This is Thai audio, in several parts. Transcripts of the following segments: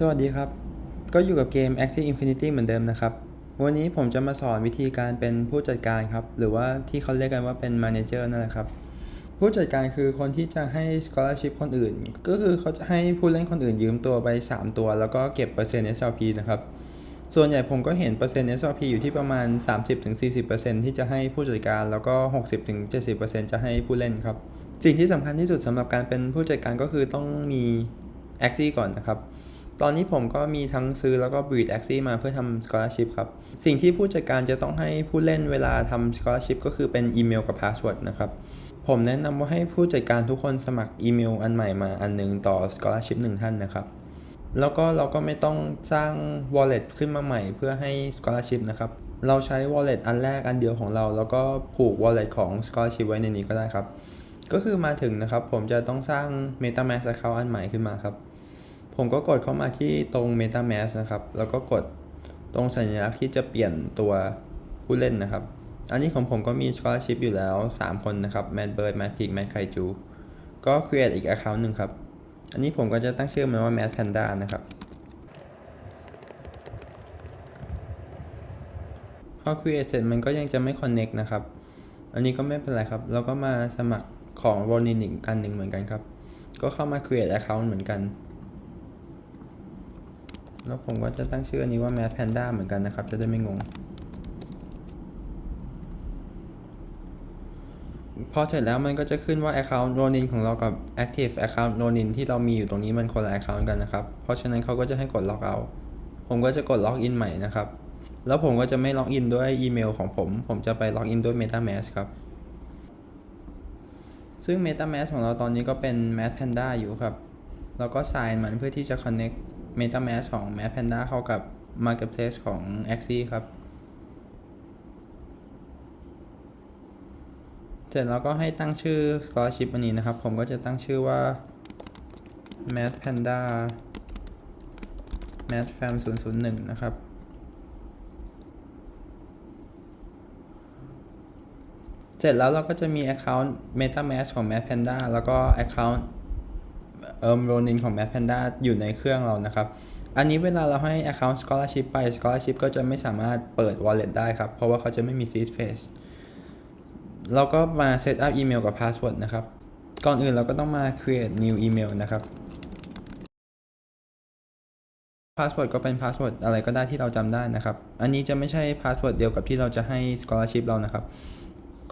สวัสดีครับ ก็อยู่กับเกม Axie Infinity เหมือนเดิมนะครับ วันนี้ผมจะมาสอนวิธีการเป็นผู้จัดการครับ หรือว่าที่เขาเรียกกันว่าเป็น Manager นั่นแหละครับ ผู้จัดการคือคนที่จะให้ scholarship คนอื่น ก็คือเขาจะให้ผู้เล่นคนอื่นยืมตัวไป 3 ตัว แล้วก็เก็บเปอร์เซ็นต์ SLP นะครับ ส่วนใหญ่ผมก็เห็นเปอร์เซ็นต์ SLP อยู่ที่ประมาณ 30-40%ที่จะให้ผู้จัดการ แล้วก็ 60-70%จะให้ผู้เล่นครับ สิ่งที่สำคัญที่สุดสำหรับการเป็นผู้จัดการก็คือต้องมี Axie ก่อนนะครับ ตอนนี้ผมก็มีทั้งซื้อแล้วก็ breed Axie มาเพื่อทำ scholarship ครับ สิ่งที่ผู้จัดการจะต้องให้ผู้เล่นเวลาทำ scholarship ก็คือเป็นอีเมลกับ password นะครับผมแนะนำว่าให้ผู้จัดการทุกคนสมัครอีเมลอันใหม่มาอันหนึงต่อ scholarship หนึ่งท่านนะครับ แล้วก็เราก็ไม่ต้องสร้าง wallet ขึ้นมาใหม่เพื่อให้ scholarship นะครับ เราใช้ wallet อันแรกอันเดียวของเรา แล้วก็ผูก wallet ของ scholarship ไว้ในนี้ก็ได้ครับ ก็คือมาถึงนะครับ ผมจะต้องสร้าง metamask account อันใหม่ขึ้นมาครับ ผมก็กดเข้ามาที่ตรง metamask นะครับ แล้วก็กดตรงสัญลักษณ์ที่จะเปลี่ยนตัวผู้เล่นนะครับ อันนี้ของผมก็มี scholarship อยู่แล้ว 3 คนนะครับ Mad Bird Mad Pig Mad Kaiju ก็ create อีก account หนึ่งครับ อันนี้ผมก็จะตั้งชื่อมันว่า Mad Panda นะครับ พอ create เสร็จมันก็ยังจะไม่ connect นะครับ อันนี้ก็ไม่เป็นไรครับ เราก็มาสมัครของ Ronin อีกกันหนึ่งเหมือนกันครับ ก็เข้ามา create account เหมือนกัน แล้วผมก็จะตั้งชื่ออันนี้ว่า Mad Panda เหมือนกันนะครับ จะได้ไม่งง พอเสร็จแล้วมันก็จะขึ้นว่า Account Ronin ของเรากับ Active Account Ronin ที่เรามีอยู่ตรงนี้มันคนละ Account กันนะครับ เพราะฉะนั้นเขาก็จะให้กด Log out ผมก็จะกด Log in ใหม่นะครับ แล้วผมก็จะไม่ Log in ด้วยอีเมลของผม ผมจะไป Log in ด้วย MetaMask ครับซึ่ง MetaMask ของเราตอนนี้ก็เป็น Mad Panda อยู่ครับ แล้วก็ sign มันเพื่อที่จะ connect MetaMask ของ Mad Panda เข้ากับ Marketplace ของ Axie ครับ เสร็จแล้วก็ให้ตั้งชื่อ scholarship อันนี้นะครับ ผมก็จะตั้งชื่อว่า Mad Panda Mad Fam 001 นะครับเสร็จแล้วเราก็จะมี account MetaMask ของ Mad Panda แล้วก็ account เอิม Ronin ของ Mad Panda อยู่ในเครื่องเรานะครับ อันนี้เวลาเราให้ account scholarship ไป scholarship ก็จะไม่สามารถเปิด wallet ได้ครับ เพราะว่าเขาจะไม่มี seed Phase เราก็มา set up อีเมลกับ password นะครับ ก่อนอื่นเราก็ต้องมา create new email นะครับ password ก็เป็น password อะไรก็ได้ที่เราจำได้นะครับ อันนี้จะไม่ใช่ password เดียวกับที่เราจะให้ scholarship เรานะครับ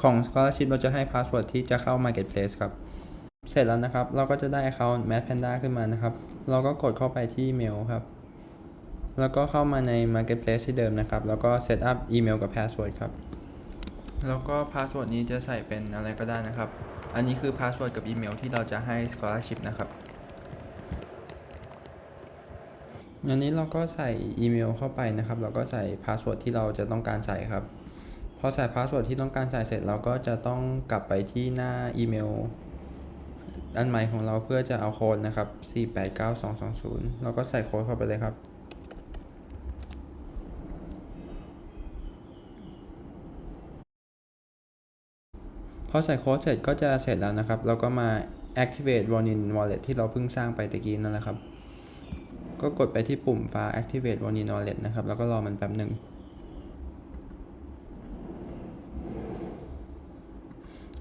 ของ scholarship เราจะให้ password ที่จะเข้า marketplace ครับ เสร็จแล้วนะครับ เราก็จะได้ account Mad Panda ขึ้นมานะครับ เราก็กดเข้าไปที่เมลครับ แล้วก็เข้ามาใน marketplace ที่เดิมนะครับ แล้วก็ set up อีเมลกับ password ครับ แล้วก็ password นี้จะใส่เป็นอะไรก็ได้นะครับ อันนี้คือ password กับอีเมลที่เราจะให้ scholarship นะครับอันนี้เราก็ใส่อีเมลเข้าไปนะครับ เราก็ใส่ password ที่เราจะต้องการใส่ครับ พอใส่ password ที่ต้องการใส่เสร็จ เราก็จะต้องกลับไปที่หน้าอีเมล อันใหม่ของเราเพื่อจะเอาโค้ดนะครับ489220 เราก็ใส่โค้ดเข้าไปเลยครับ พอใส่โค้ดเสร็จก็จะเสร็จแล้วนะครับ เราก็มา activate Ronin wallet ที่เราเพิ่งสร้างไปตะกี้นั่นแหละครับ ก็กดไปที่ปุ่มฟ้า activate Ronin wallet นะครับ แล้วก็รอมันแป๊บหนึ่ง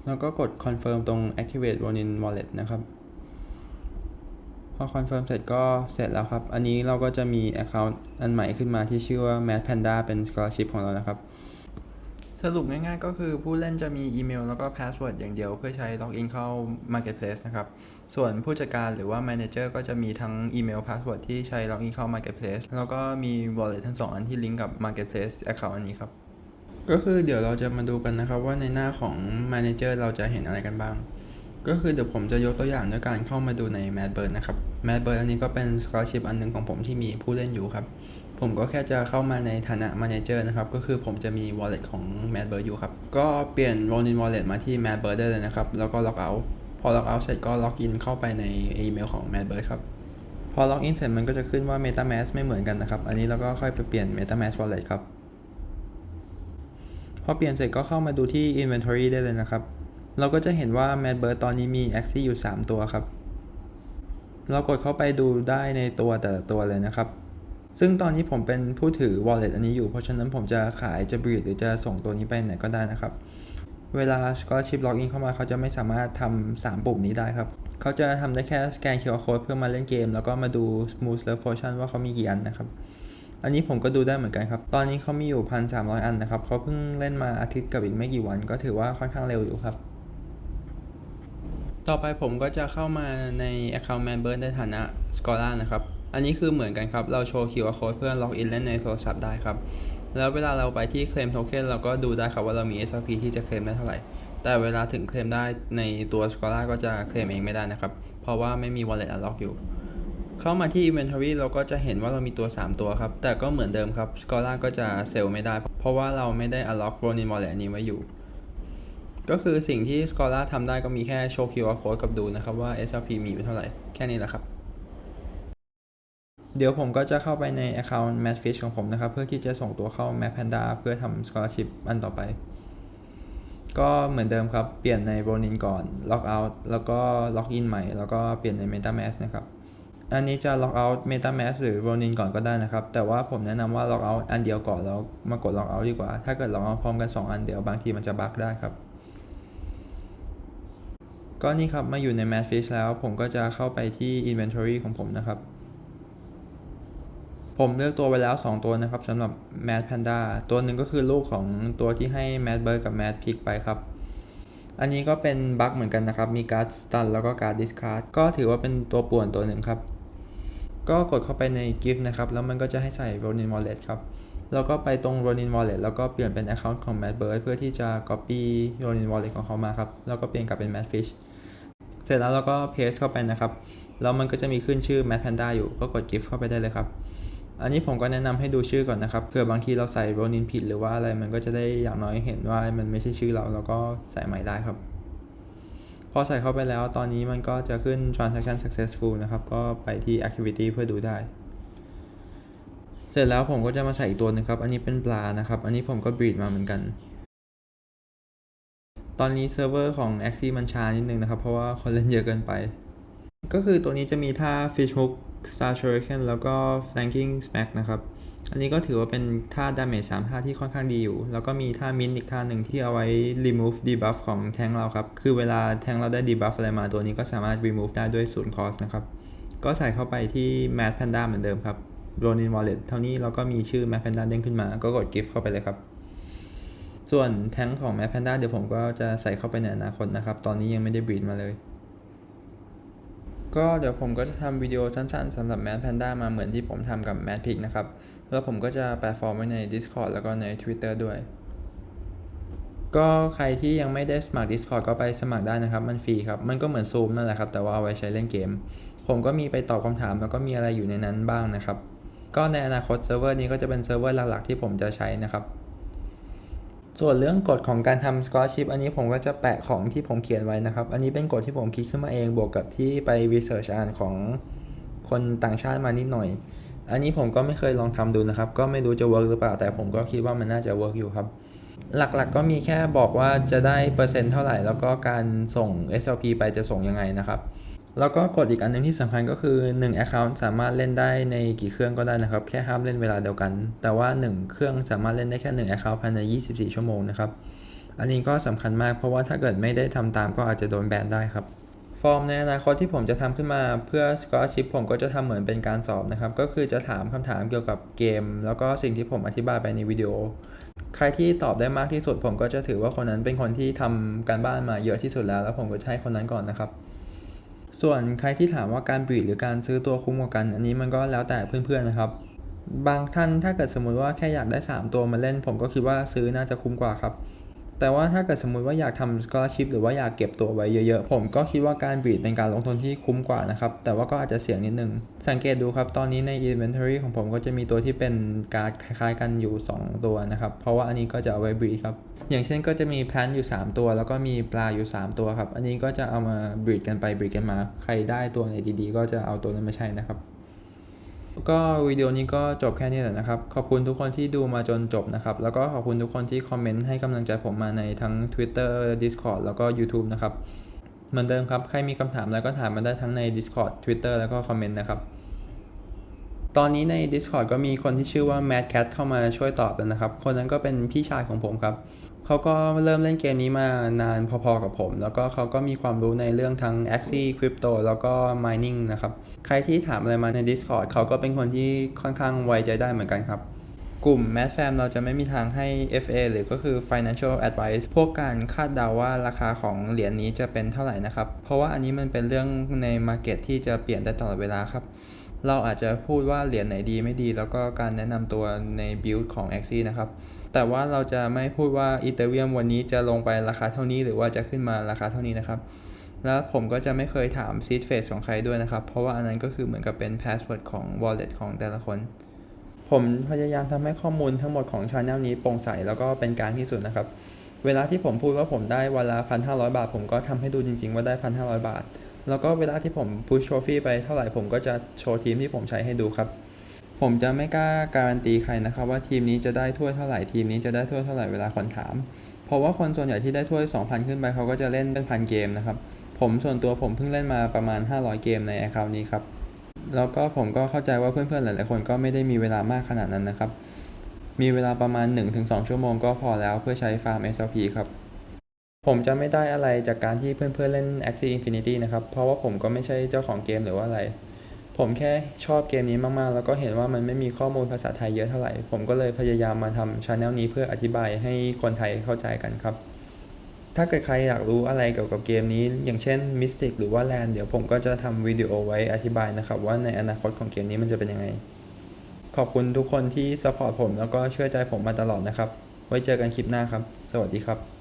แล้วก็กด confirm ตรง activate Ronin wallet นะครับ พอ confirm เสร็จก็เสร็จแล้วครับ อันนี้เราก็จะมี account อันใหม่ขึ้นมาที่ชื่อว่า Mad Panda เป็น scholarship ของเรานะครับ สรุปง่ายๆก็คือผู้เล่นจะมีอีเมลแล้วก็ password อย่างเดียวเพื่อใช้ login เข้า marketplace นะครับ ส่วนผู้จัดการหรือว่า manager ก็จะมีทั้งอีเมล password ที่ใช้ login เข้า marketplace แล้วก็มี wallet ทั้งสองอันที่ลิงก์กับ marketplace account อันนี้ครับ ก็คือเดี๋ยวเราจะมาดูกันนะครับว่าในหน้าของ manager เราจะเห็นอะไรกันบ้าง ก็คือเดี๋ยวผมจะยกตัวอย่างด้วยการเข้ามาดูใน Mad Bird นะครับ Mad Bird อันนี้ก็เป็น scholarship อันหนึงของผมที่มีผู้เล่นอยู่ครับ ผมก็แค่จะเข้ามาในฐานะ manager นะครับ ก็คือผมจะมี wallet ของ Mad Bird อยู่ครับ ก็เปลี่ยน Ronin wallet มาที่ Mad Bird ได้เลยนะครับ แล้วก็ log out พอ log out เสร็จก็ log in เข้าไปในอีเมลของ Mad Bird ครับพอ log in เสร็จมันก็จะขึ้นว่า MetaMask ไม่เหมือนกันนะครับ อันนี้เราก็ค่อยไปเปลี่ยน MetaMask wallet ครับ พอเปลี่ยนเสร็จก็เข้ามาดูที่ inventory ได้เลยนะครับ เราก็จะเห็นว่า Mad Bird ตอนนี้มี Axie อยู่ 3 ตัวครับ เรากดเข้าไปดูได้ในตัวแต่ละตัวเลยนะครับ ซึ่งตอนนี้ผมเป็นผู้ถือ wallet อันนี้อยู่ เพราะฉะนั้นผมจะขายจะบรีดหรือจะส่งตัวนี้ไปไหนก็ได้นะครับ เวลา scholarship login เข้ามาเขาจะไม่สามารถทำ3ปุ่มนี้ได้ครับ เขาจะทำได้แค่สแกน QR code เพื่อมาเล่นเกม แล้วก็มาดู smooth love potion ว่าเขามีกี่อันนะครับ อันนี้ผมก็ดูได้เหมือนกันครับ ตอนนี้เขามีอยู่1,300อันนะครับเขาเพิ่งเล่นมาอาทิตย์กับอีกไม่กี่วัน ก็ถือว่าค่อนข้างเร็วอยู่ครับ ต่อไปผมก็จะเข้ามาใน account member ในฐานะ Scholar นะครับ อันนี้คือเหมือนกันครับ เราโชว์ QR code เพื่อล็อกอินเล่นในโทรศัพท์ได้ครับ แล้วเวลาเราไปที่ claim token เราก็ดูได้ครับว่าเรามี SLP ที่จะเคลมได้เท่าไหร่ แต่เวลาถึงเคลมได้ในตัว Scholar ก็จะเคลมเองไม่ได้นะครับ เพราะว่าไม่มี wallet unlock อยู่ เข้ามาที่ inventory เราก็จะเห็นว่าเรามีตัว 3 ตัวครับ แต่ก็เหมือนเดิมครับ Scholar ก็จะเซลล์ไม่ได้ เพราะว่าเราไม่ได้ unlock Ronin wallet นี้ไว้อยู่ ก็คือสิ่งที่ Scholar ทำได้ก็มีแค่โชว์ QR code กับดูนะครับว่า SLP มีอยู่เท่าไหร่ แค่นี้แหละครับ เดี๋ยวผมก็จะเข้าไปใน account Madfish ของผมนะครับ เพื่อที่จะส่งตัวเข้า Mad Panda เพื่อทำ scholarship อันต่อไป ก็เหมือนเดิมครับ เปลี่ยนใน Ronin ก่อน log out แล้วก็ log in ใหม่ แล้วก็เปลี่ยนใน MetaMask นะครับ อันนี้จะ log out MetaMask หรือ Ronin ก่อนก็ได้นะครับ แต่ว่าผมแนะนำว่า log out อันเดียวก่อนแล้วมากด log out ดีกว่า ถ้าเกิด log out พร้อมกัน 2 อันเดียวบางทีมันจะบั๊กได้ครับ ก็นี่ครับมาอยู่ใน Madfish แล้วผมก็จะเข้าไปที่ Inventory ของผมนะครับ ผมเลือกตัวไปแล้ว 2 ตัวนะครับสำหรับ Mad Panda ตัวหนึ่งก็คือลูกของตัวที่ให้ Mad Bird กับ Mad Pig ไปครับอันนี้ก็เป็นบั๊กเหมือนกันนะครับ มีการ์ด stun แล้วก็การ์ด discard ก็ถือว่าเป็นตัวป่วนตัวหนึ่งครับ ก็กดเข้าไปใน gift นะครับ แล้วมันก็จะให้ใส่ Ronin Wallet ครับ แล้วก็ไปตรง Ronin Wallet แล้วก็เปลี่ยนเป็น account ของ Mad Bird เพื่อที่จะ copy Ronin Wallet ของเขามาครับ แล้วก็เปลี่ยนกลับเป็น Mad Fish เสร็จแล้วเราก็ paste เข้าไปนะครับ แล้วมันก็จะมีขึ้นชื่อ Mad Panda อยู่ ก็กด gift เข้าไปได้เลยครับ อันนี้ผมก็แนะนำให้ดูชื่อก่อนนะครับ เผื่อบางทีเราใส่ Ronin ผิดหรือว่าอะไร มันก็จะได้อย่างน้อยเห็นว่ามันไม่ใช่ชื่อเรา แล้วก็ใส่ใหม่ได้ครับ อใส่เข้าไปแล้วตอนนี้มันก็จะขึ้น transaction successful นะครับ ก็ไปที่ activity เพื่อดูได้ เสร็จแล้วผมก็จะมาใส่อีกตัวหนึงครับ อันนี้เป็นปลานะครับ อันนี้ผมก็ breed มาเหมือนกัน ตอนนี้เซิร์ฟเวอร์ของ Axie มันช้านิดนึงนะครับ เพราะว่าคนเล่นเยอะเกินไป ก็คือตัวนี้จะมีท่า fish hook star shuriken แล้วก็ flanking smack นะครับ อันนี้ก็ถือว่าเป็นท่า damage 3ท่าที่ค่อนข้างดีอยู่ แล้วก็มีท่า min อีกท่าหนึ่งที่เอาไว้ remove debuff ของแทงเราครับ คือเวลาแทงเราได้ debuff อะไรมาตัวนี้ก็สามารถ remove ได้ด้วยศูนย์ cost นะครับ ก็ใส่เข้าไปที่ mad panda เหมือนเดิมครับ ronin wallet เท่านี้เราก็มีชื่อ mad panda เด้งขึ้นมา ก็กด gift เข้าไปเลยครับ ส่วนแทงของ mad panda เดี๋ยวผมก็จะใส่เข้าไปในอนาคตนะครับ ตอนนี้ยังไม่ได้ breed มาเลย ก็เดี๋ยวผมก็จะทำวิดีโอสั้นๆสำหรับ Mad Panda มาเหมือนที่ผมทำกับ Mad Pig นะครับ แล้วผมก็จะแปะฟอร์มไว้ใน Discord แล้วก็ใน Twitter ด้วย ก็ใครที่ยังไม่ได้สมัคร Discord ก็ไปสมัครได้นะครับ มันฟรีครับ มันก็เหมือน Zoom นั่นแหละครับ แต่ว่าเอาไว้ใช้เล่นเกม ผมก็มีไปตอบคำถามแล้วก็มีอะไรอยู่ในนั้นบ้างนะครับ ก็ในอนาคตเซิร์ฟเวอร์นี้ก็จะเป็นเซิร์ฟเวอร์หลักๆที่ผมจะใช้นะครับ ส่วนเรื่องกฎของการทำ scholarship อันนี้ผมก็จะแปะของที่ผมเขียนไว้นะครับ อันนี้เป็นกฎที่ผมคิดขึ้นมาเองบวกกับที่ไป research อ่านของคนต่างชาติมานิดหน่อย อันนี้ผมก็ไม่เคยลองทำดูนะครับ ก็ไม่รู้จะ work หรือเปล่า แต่ผมก็คิดว่ามันน่าจะ work อยู่ครับ หลักๆก็มีแค่บอกว่าจะได้เปอร์เซ็นต์เท่าไหร่ แล้วก็การส่ง SLP ไปจะส่งยังไงนะครับ แล้วก็กฎอีกอันหนึงที่สำคัญก็คือ1 Account สามารถเล่นได้ในกี่เครื่องก็ได้นะครับ แค่ห้ามเล่นเวลาเดียวกัน แต่ว่า 1 เครื่องสามารถเล่นได้แค่1 Account ภายใน 24 ชั่วโมงนะครับ อันนี้ก็สำคัญมากเพราะว่าถ้าเกิดไม่ได้ทำตามก็อาจจะโดนแบนได้ครับฟอร์มในอนาคตที่ผมจะทำขึ้นมาเพื่อ scholarship ผมก็จะทำเหมือนเป็นการสอบนะครับ ก็คือจะถามคำถามเกี่ยวกับเกม แล้วก็สิ่งที่ผมอธิบายไปในวิดีโอ ใครที่ตอบได้มากที่สุดผมก็จะถือว่าคนนั้นเป็นคนที่ทำการบ้านมาเยอะที่สุดแล้ว แล้วผมก็จะให้คนนั้นก่อนนะครับ ส่วนใครที่ถามว่าการบีดหรือการซื้อตัวคุ้มกว่ากัน อันนี้มันก็แล้วแต่เพื่อนๆนะครับ บางท่านถ้าเกิดสมมุติว่าแค่อยากได้ 3 ตัวมาเล่น ผมก็คิดว่าซื้อน่าจะคุ้มกว่าครับ แต่ว่าถ้าเกิดสมมุติว่าอยากทำ scholarship หรือว่าอยากเก็บตัวไว้เยอะๆ ผมก็คิดว่าการบีดเป็นการลงทุนที่คุ้มกว่านะครับ แต่ว่าก็อาจจะเสี่ยงนิดนึง สังเกตดูครับ ตอนนี้ใน inventory ของผมก็จะมีตัวที่เป็นการคล้ายๆกันอยู่ 2 ตัวนะครับ เพราะว่าอันนี้ก็จะเอาไว้บีดครับ อย่างเช่นก็จะมีแพนอยู่ 3 ตัว แล้วก็มีปลาอยู่ 3 ตัวครับ อันนี้ก็จะเอามาบีดกันไปบีดกันมา ใครได้ตัวไหนดีๆ ก็จะเอาตัวนั้นมาใช้นะครับ ก็วิดีโอนี้ก็จบแค่นี้แหละนะครับ ขอบคุณทุกคนที่ดูมาจนจบนะครับ แล้วก็ขอบคุณทุกคนที่คอมเมนต์ให้กำลังใจผมมาในทั้ง Twitter Discord แล้วก็ YouTube นะครับ เหมือนเดิมครับ ใครมีคำถามอะไรก็ถามมาได้ทั้งใน Discord Twitter แล้วก็คอมเมนต์นะครับ ตอนนี้ใน Discord ก็มีคนที่ชื่อว่า Mad Cat เข้ามาช่วยตอบแล้วนะครับ คนนั้นก็เป็นพี่ชายของผมครับ เขาก็เริ่มเล่นเกมนี้มานานพอๆกับผม แล้วก็เขาก็มีความรู้ในเรื่องทั้ง Axie Crypto แล้วก็ Mining นะครับ ใครที่ถามอะไรมาใน Discord เขาก็เป็นคนที่ค่อนข้างไวใจได้เหมือนกันครับ กลุ่ม Mad Fam เราจะไม่มีทางให้ FA หรือก็คือ Financial Advice พวกการคาดเดาว่าราคาของเหรียญนี้จะเป็นเท่าไหร่นะครับ เพราะว่าอันนี้มันเป็นเรื่องใน Market ที่จะเปลี่ยนได้ตลอดเวลาครับเราอาจจะพูดว่าเหรียญไหนดีไม่ดี แล้วก็การแนะนำตัวใน build ของ Axie นะครับแต่ว่าเราจะไม่พูดว่า Ethereum วันนี้จะลงไปราคาเท่านี้ หรือว่าจะขึ้นมาราคาเท่านี้นะครับ แล้วผมก็จะไม่เคยถาม seed phrase ของใครด้วยนะครับ เพราะว่าอันนั้นก็คือเหมือนกับเป็น password ของ wallet ของแต่ละคน ผมพยายามทำให้ข้อมูลทั้งหมดของ Channel นี้โปร่งใสแล้วก็เป็นกลางที่สุดนะครับ เวลาที่ผมพูดว่าผมได้วันละ1,500บาท ผมก็ทำให้ดูจริง ๆ ว่าได้1,500บาท แล้วก็เวลาที่ผม push trophy ไปเท่าไหร่ผมก็จะโชว์ทีมที่ผมใช้ให้ดูครับ ผมจะไม่กล้าการันตีใครนะครับว่าทีมนี้จะได้ถ้วยเท่าไหร่ทีมนี้จะได้ถ้วยเท่าไหร่เวลาคนถาม เพราะว่าคนส่วนใหญ่ที่ได้ถ้วย 2,000 ขึ้นไปเขาก็จะเล่นเป็นพันเกมนะครับผมส่วนตัวผมเพิ่งเล่นมาประมาณ 500 เกมใน account นี้ครับแล้วก็ผมก็เข้าใจว่าเพื่อนๆหลายๆคนก็ไม่ได้มีเวลามากขนาดนั้นนะครับ มีเวลาประมาณ 1-2 ชั่วโมงก็พอแล้วเพื่อใช้ฟาร์ม SLP ครับผมจะไม่ได้อะไรจากการที่เพื่อนๆเล่น Axie Infinity นะครับ เพราะว่าผมก็ไม่ใช่เจ้าของเกมหรือว่าอะไร ผมแค่ชอบเกมนี้มากๆ แล้วก็เห็นว่ามันไม่มีข้อมูลภาษาไทยเยอะเท่าไหร่ ผมก็เลยพยายามมาทำช anel นี้เพื่ออธิบายให้คนไทยเข้าใจกันครับ ถ้าเกิดใครอยากรู้อะไรเกี่ยวกับเกมนี้ อย่างเช่น Mystic หรือว่า Land เดี๋ยวผมก็จะทำวิดีโอไว้อธิบายนะครับ ว่าในอนาคตของเกมนี้มันจะเป็นยังไง ขอบคุณทุกคนที่ support ผมแล้วก็เชื่อใจผมมาตลอดนะครับ ไว้เจอกันคลิปหน้าครับ สวัสดีครับ